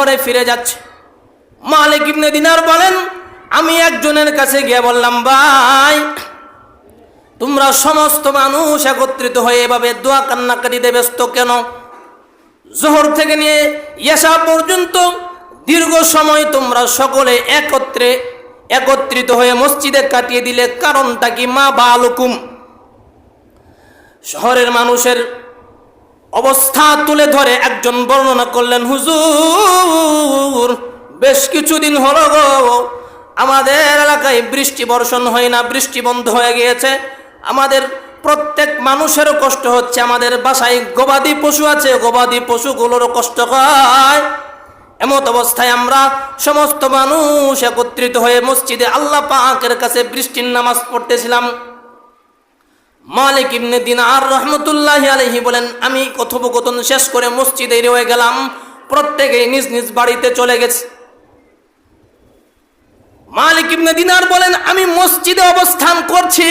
ঘরে ফিরে যাচ্ছে। মালিক ইবনে দিনার বলেন, আমি একজনের কাছে গিয়ে বললাম, ভাই, তোমরা সমস্ত মানুষ একত্রিত হয়ে এভাবে দোয়া কান্নাকারিতে ব্যস্ত কেন? জোহর থেকে নিয়ে ইয়াসা পর্যন্ত দীর্ঘ সময় তোমরা সকলে একত্রে, একত্রিত হয়ে মসজিদে কাটিয়ে দিলে কারণটা কি? মা বালুকুম। শহরের মানুষের অবস্থা তুলে ধরে একজন বর্ণনা করলেন, হুজুর, বেশ কিছুদিন হলো গো, আমাদের এলাকায় বৃষ্টি বর্ষণ হয় না, বৃষ্টি বন্ধ হয়ে গিয়েছে। আমাদের প্রত্যেক মানুষেরও কষ্ট হচ্ছে, আমাদের বাসায় গবাদি পশু আছে, গবাদি পশুগুলোরও কষ্ট হয়। এমত অবস্থায় আমরা সমস্ত মানুষ একত্রিত হয়ে মসজিদে আল্লাহ পাকের কাছে বৃষ্টির নামাজ পড়তেছিলাম। মালিক ইবনে দিনার রহমতুল্লাহ আলহি বলেন, আমি কথোপকথন শেষ করে মসজিদে রয়ে গেলাম। প্রত্যেকেই নিজ নিজ বাড়িতে চলে গেছে। মালিক ইবনে দিনার বলেন, আমি মসজিদে অবস্থান করছি।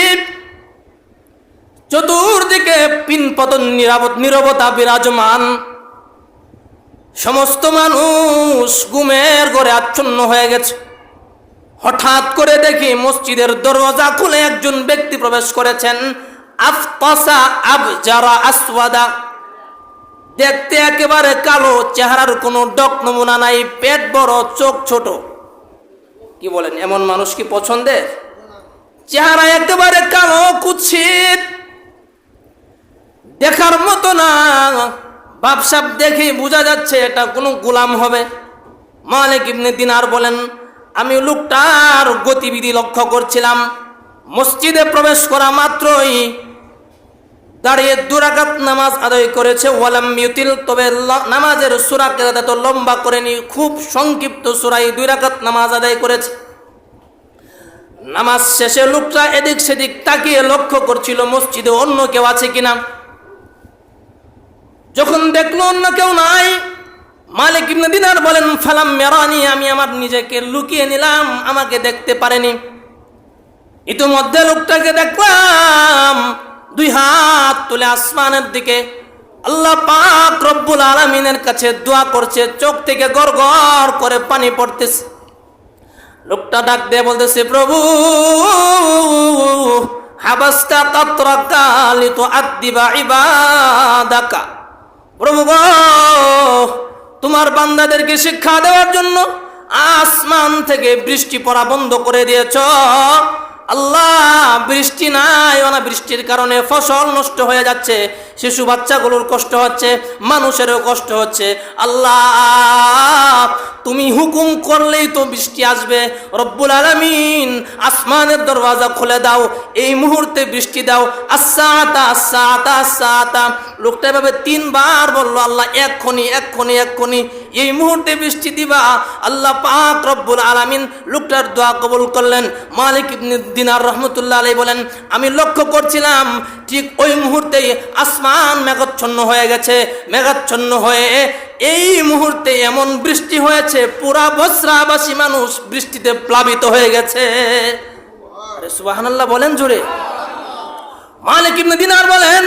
চতুর্দিকে পিন পতন, নিরাপদ, নিরবতা বিরাজমান। সমস্ত মানুষ গুমের ঘরে আচ্ছন্ন হয়ে গেছে। হঠাৎ করে দেখি মসজিদের দরওয়াজা খুলে একজন ব্যক্তি প্রবেশ করেছেন। আফতাসা আব যারা আসওয়াদা। দেখতে একেবারে কালো, চেহারার কোনো ডক নমুনা নাই, পেট বড়, চোখ ছোট। কি বলেন, এমন মানুষ কি পছন্দের? চেহারা একেবারে কালো, কুৎসিত। দেখার মতো না। বাপসাপ দেখে বোঝা যাচ্ছে এটা কোনো গোলাম হবে। মালিক ইবনে দিনার বলেন, আমি লোকটার গতিবিধি লক্ষ্য করছিলাম। মসজিদে প্রবেশ করা মাত্রই দাঁড়িয়ে দুরাকাত নামাজ আদায় করেছে। ওয়ালাম ইউতিল, তবে নামাজের সুরাকে এত লম্বা করেনি খুব সংক্ষিপ্ত সুরাই দুই রাকাত নামাজ আদায় করেছে। নামাজ শেষে লোকটা এদিক সেদিক তাকিয়ে লক্ষ্য করছিল মসজিদে অন্য কেউ আছে কিনা। যখন দেখল অন্য কেউ নাই, মালিক ইবনে দিনার বলেন, ফালাম মেরানি আমি আমার নিজেকে লুকিয়ে নিলাম, আমাকে দেখতে পারেনি। ইতিমধ্যে লোকটাকে দেখলাম দুই হাত তুলে আসমানের দিকে। আল্লাহ পাক রব্বুল আলমিনের কাছে দোয়া করছে, চোখ থেকে গড় করে পানি পড়তেছে। লোকটা ডাক দিয়ে বলতেছে, প্রভু, হাবাস্তা কাতরাকা লিতু আদ্দিবা ইবাদাকা। প্রভু গো, তোমার বান্দাদেরকে শিক্ষা দেওয়ার জন্য আসমান থেকে বৃষ্টি পড়া বন্ধ করে দিয়েছ। আল্লাহ বৃষ্টি নাই অনাবৃষ্টির কারণে ফসল নষ্ট হয়ে যাচ্ছে। শিশু বাচ্চাগুলোর কষ্ট হচ্ছে, মানুষেরও কষ্ট হচ্ছে। আল্লাহ, তুমি হুকুম করলেই তো বৃষ্টি আসবে। রব্বুল আলমিন আসমানের দরওয়াজা খুলে দাও, এই মুহূর্তে বৃষ্টি দাও। আসাতা আসাতা আসাতা লোকটা এভাবে তিনবার বলল, আল্লাহ, এক্ষুনি এক্ষুনি এক্ষুনি, এই মুহূর্তে বৃষ্টি দিবা। আল্লাহ পাক রব্বুল আলামিন লোকটার দোয়া কবুল করলেন। মালিক দিনার রহমতুল্লাহ আলাই বলেন, আমি লক্ষ্য করছিলাম, ঠিক ওই মুহূর্তেই আসমান মেঘাচ্ছন্ন হয়ে গেছে, মেঘাচ্ছন্ন হয়ে এই মুহূর্তে এমন বৃষ্টি হয়েছে, পুরা বসরাবাসী মানুষ বৃষ্টিতে প্লাবিত হয়ে গেছে। আরে সুবহানাল্লাহ বলেন জোরে। মালিক ইবনে দিনার বলেন,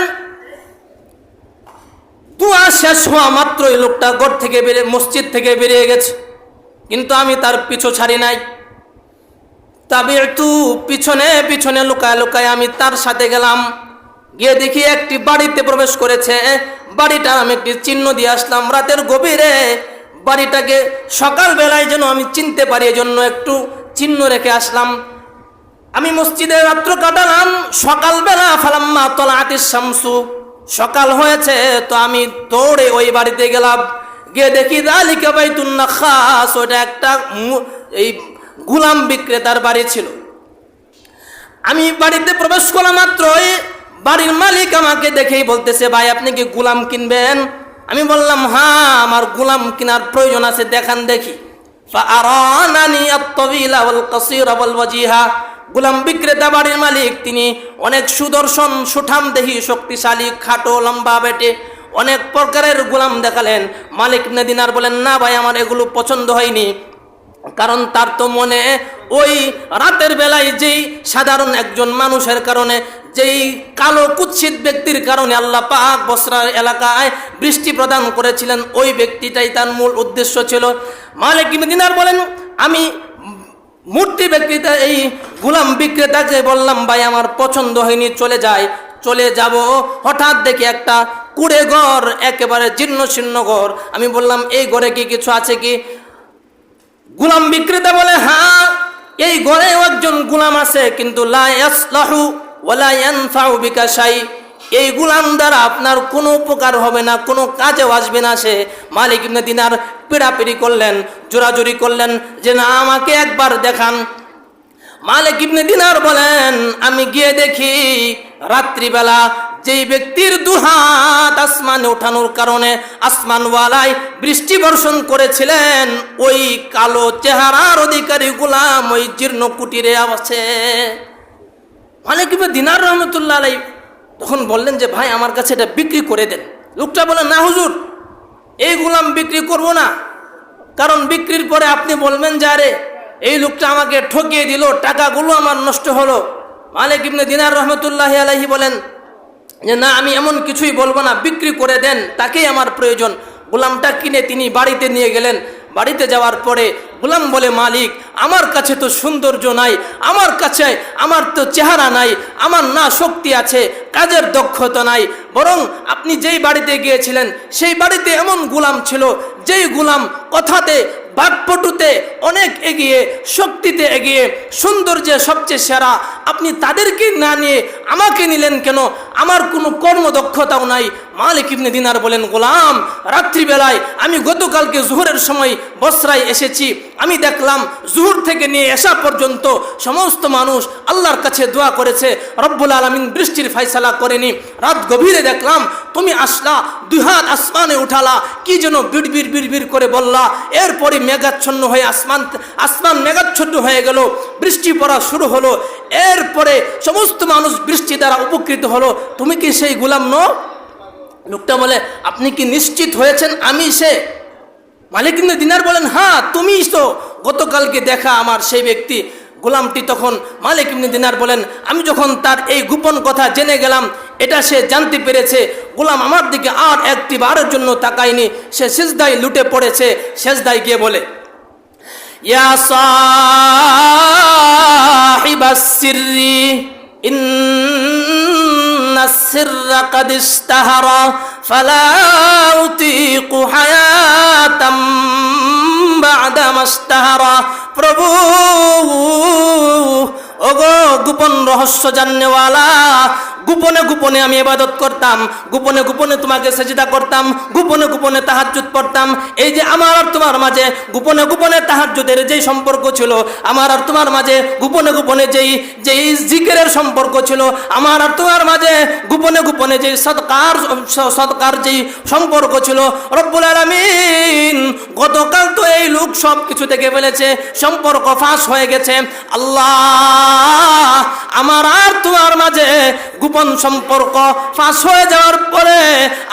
দোয়া শেষ হওয়া মাত্রই লোকটা ঘর থেকে বেরিয়ে মসজিদ থেকে বেরিয়ে গেছে। কিন্তু আমি তার পিছু ছাড়ি নাই। তবে একটু পিছনে পিছনে লুকায় লুকায় আমি তার সাথে গেলাম। গিয়ে দেখি একটি বাড়িতে প্রবেশ করেছে। বাড়িটা আমি একটি চিহ্ন দিয়ে আসলাম রাতের গভীরে। বাড়িটাকে সকালবেলায় যেন আমি চিনতে পারি, এজন্য একটু চিহ্ন রেখে আসলাম। আমি মসজিদে রাত্র কাটালাম, সকালবেলা ফালাম্মা তলা আতিস শামসু। সকাল হয়েছে, তো আমি দৌড়ে ওই বাড়িতে গেলাম। গিয়ে দেখি দালিকা বাইতুন্না খাস ওটা একটা এই গুলাম বিক্রেতার বাড়ি ছিল। আমি বাড়িতে প্রবেশ করা মাত্রই বাড়ির মালিক আমাকে দেখেই বলতেছে, ভাই, আপনি কি গুলাম কিনবেন? আমি বললাম হ্যাঁ আমার গুলাম কেনার প্রয়োজন আছে, দেখান দেখি। গুলাম বিক্রেতা বাড়ির মালিক, তিনি অনেক সুদর্শন সুঠাম দেহি শক্তিশালী, খাটো, লম্বা বেটে অনেক প্রকারের গুলাম দেখালেন। মালিক নেদিনার বলেন, না ভাই, আমার এগুলো পছন্দ হয়নি। কারণ তার তো মনে ওই রাতের বেলায় যেই সাধারণ একজন মানুষের কারণে যেই কালো কুৎসিত ব্যক্তির কারণে আল্লাহ পাক বসরার এলাকায় বৃষ্টি প্রদান করেছিলেন, ওই ব্যক্তিটাই তার মূল উদ্দেশ্য ছিল। মালিক দিনার বলেন, আমি মূর্তি বিক্রেতা এই গুলাম বিক্রেতাকে বললাম, ভাই, আমার পছন্দ হয়নি, চলে যায় চলে যাব। হঠাৎ দেখি একটা কুড়ে ঘর, একেবারে জীর্ণ শীর্ণ ঘর। আমি বললাম, এই ঘরে কি কিছু আছে কি? গুলাম বিক্রেতা বলে হ্যাঁ এই ঘরেও একজন গুলাম আছে, কিন্তু লা ইয়াসলাহু ওয়ালা ইয়ানফাউ বিকা শাই, এই গুলাম দ্বারা আপনার কোনো উপকার হবে না, কোনো কাজেও আসবে না সে। মালিক ইবনে দিনার পিড়াপিড়ি করলেন, জোরাজুরি করলেন যে না, আমাকে একবার দেখান। মালিক ইবনে দিনার বলেন, আমি গিয়ে দেখি রাত্রিবেলা যেই ব্যক্তির দুহাত আসমানে ওঠানোর কারণে আসমানওয়ালায় বৃষ্টি বর্ষণ করেছিলেন, ওই কালো চেহারার অধিকারী গুলাম ওই জীর্ণ কুটিরে আছে মালিক দিনার রহমতুল্লাহ আলাই তখন বললেন যে, ভাই, আমার কাছে এটা বিক্রি করে দেন। লোকটা বলে না, হুজুর, এই গুলাম বিক্রি করব না। কারণ বিক্রির পরে আপনি বলবেন যে, আরে, এই লোকটা আমাকে ঠকিয়ে দিল, টাকাগুলো আমার নষ্ট হলো। মালিক ইবনে দিনার রহমতুল্লাহ আলাহি বলেন যে, না, আমি এমন কিছুই বলব না, বিক্রি করে দেন, তাকেই আমার প্রয়োজন। গোলামটা কিনে তিনি বাড়িতে নিয়ে গেলেন। বাড়িতে যাওয়ার পরে গোলাম বলে, মালিক, আমার কাছে তো সৌন্দর্য নাই, আমার কাছে, আমার তো চেহারা নাই, আমার না শক্তি আছে, কাজের দক্ষতা নাই, বরং আপনি যেই বাড়িতে গিয়েছিলেন, সেই বাড়িতে এমন গোলাম ছিল, যেই গোলাম কথাতে বাকপটুতে অনেক এগিয়ে, শক্তিতে এগিয়ে, সৌন্দর্যে সবচেয়ে সেরা। আপনি তাদেরকে না নিয়ে আমাকে নিলেন কেন? আমার কোনো কর্মদক্ষতাও নাই মালিক ইবনে দিনার বলেন, গোলাম, রাত্রিবেলায় আমি গতকালকে জুহরের সময় বসরায় এসেছি। আমি দেখলাম জোহর থেকে নিয়ে আসা পর্যন্ত সমস্ত মানুষ আল্লাহর কাছে দোয়া করেছে। রব্বুল আলমিন বৃষ্টির ফাইসালা করেনি। রাত গভীরে দেখলাম, তুমি আসলা, দুই হাত আসমানে উঠালা। কি যেন বিড়বিড় বিড়বিড় করে বললা। এরপরে মেঘাচ্ছন্ন হয়ে আসমান আসমান মেঘাচ্ছন্ন হয়ে গেল। বৃষ্টি পড়া শুরু হলো। এরপরে সমস্ত মানুষ বৃষ্টি দ্বারা উপকৃত হলো। তুমি কি সেই গুলাম নো লোকটা বলে, আপনি কি নিশ্চিত হয়েছেন আমি সে? মালিক ইবনে দিনার বলেন হ্যাঁ তুমিই তো। গতকালকে দেখা আমার সেই ব্যক্তি। গোলামটি তখন মালিক ইবনে দিনার বলেন, আমি যখন তার এই গোপন কথা জেনে গেলাম, এটা সে জানতে পেরেছে। গোলাম আমার দিকে আর একটি বারের জন্য তাকায়নি। সে সেজদায় লুটে পড়েছে। সেজদায় গিয়ে বলে, ইয়া সাহিবাস সিররি إن السر قد اشتهر فلا أطيق حياة بعدما اشتهر প্রভু ওগো গোপন রহস্য জাননেওয়ালা গোপনে গোপনে আমি ইবাদত করতাম, গোপনে গোপনে তোমাকে সেজিদা করতাম, গোপনে গোপনে তাহাজ্জুদ পড়তাম। এই যে আমার আর তোমার মাঝে গোপনে গোপনে তাহাজ্জুদের যেই সম্পর্ক ছিল, আমার আর তোমার মাঝে গোপনে গোপনে যেই যেই জিকিরের সম্পর্ক ছিল, আমার আর তোমার মাঝে গোপনে গোপনে যেই সৎকার সৎকার যেই সম্পর্ক ছিল, রব্বুল আলামিন গতকাল তো এই লোক সব কিছু দেখে ফেলেছে, সম্পর্ক ফাঁস হয়ে গেছে। আল্লাহ, আমার আর তোমার মাঝে গোপন সম্পর্ক ফাঁস হয়ে যাওয়ার পরে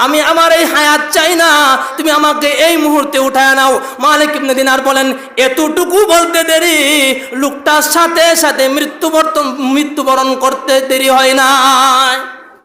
আমি আমার এই হায়াত চাই না। তুমি আমাকে এই মুহূর্তে উঠায় নাও। মালিক ইবনে দিনার বলেন, এতটুকু বলতে দেরি। লোকটার সাথে সাথে মৃত্যুবর্তন মৃত্যুবরণ করতে দেরি হয় না